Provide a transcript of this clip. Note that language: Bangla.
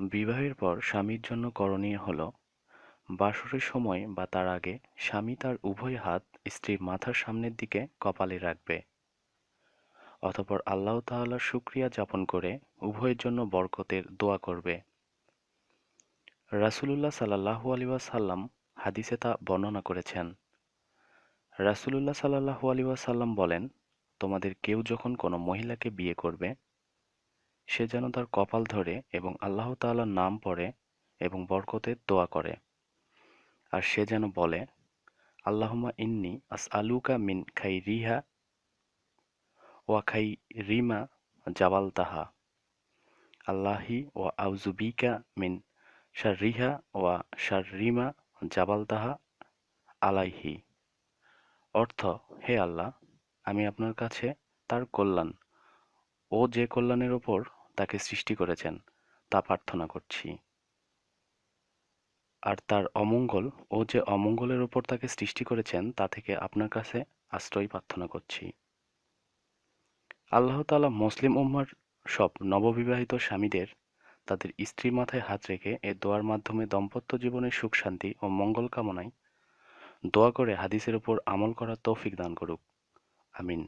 বিবাহের পর স্বামীর জন্য করণীয় হল, বাসরের সময় বা তার আগে স্বামী তার উভয় হাত স্ত্রীর মাথার সামনের দিকে কপালে রাখবে। অতঃপর আল্লাহ তাআলার শুকরিয়া যাপন করে উভয়ের জন্য বরকতের দোয়া করবে। রাসূলুল্লাহ সাল্লাল্লাহু আলাইহি ওয়াসাল্লাম হাদিসে তা বর্ণনা করেছেন। রাসূলুল্লাহ সাল্লাল্লাহু আলাইহি ওয়াসাল্লাম বলেন, তোমাদের কেউ যখন কোনো মহিলাকে বিয়ে করবে, সে যেন তার কপাল ধরে এবং আল্লাহ তাআলার নাম পড়ে এবং বরকতের দোয়া করে। আর সে যেন বলে, আল্লাহুম্মা ইন্নী আসআলুকা মিন খাইরিহা ওয়া খাই রিমা জাবাল তাহা আল্লাহি ওয়া আউযু বিকা মিন শাররিহা ওয়া জাবাল তাহা আলাইহি। অর্থ হে আল্লাহ আমি আপনার কাছে তার কল্যাণ। ও যে কল্যাণের ওপর তাকে সৃষ্টি করেছেন, তা প্রার্থনা করছি। আর তার অমঙ্গল ও যে অমঙ্গলের ওপর তাকে সৃষ্টি করেছেন, তা থেকে আপনার কাছে আশ্রয় প্রার্থনা করছি। আল্লাহ তালা মুসলিম উম্মার সব নববিবাহিত স্বামীদের তাদের স্ত্রীর মাথায় হাত রেখে এ দোয়ার মাধ্যমে দম্পত্য জীবনের সুখ, শান্তি ও মঙ্গল কামনায় দোয়া করে হাদিসের উপর আমল করার তৌফিক দান করুক। আমিন।